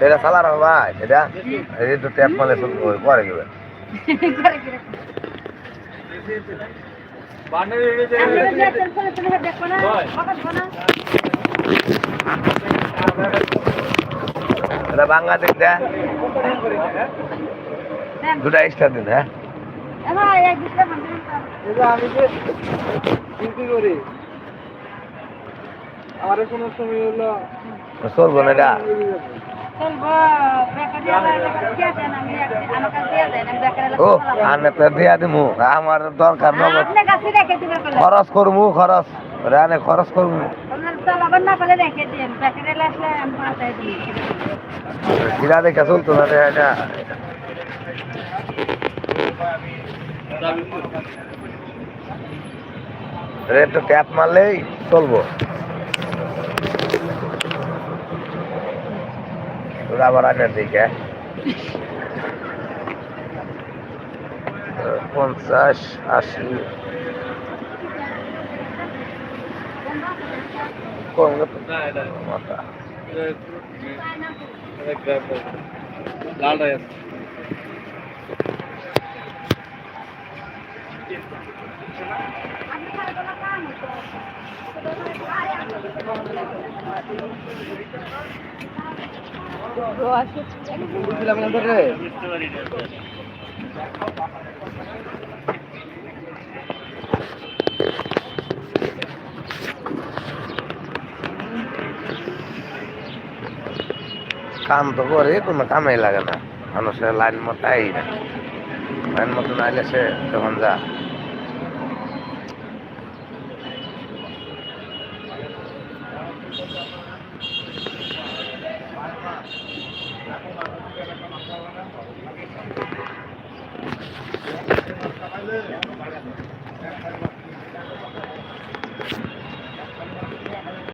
এটা সালার বাবা এটা? এই তো ট্যাপ পরে গেবে করে দেখো না এটা বাংলাদেশ দুটা দিন হ্যাঁ? কোনো সময় হলো চলবো না ও আনে তো দিয়া দিমু। আমার দরকার নগদ। খরচ করমু খরচ। রানে খরচ তো দিই। কিরা দেখে চলতো না রে এটা। একটু ট্যাপ মারলেই চলবো। তোরা আবার আগের দিকে পঞ্চাশ আশি কম কত? কাম তো করে, কোনো কামেই লাগে না। মানুষের লাইন মতো আই না লাইন মতো না সে তখন যা। Obrigado.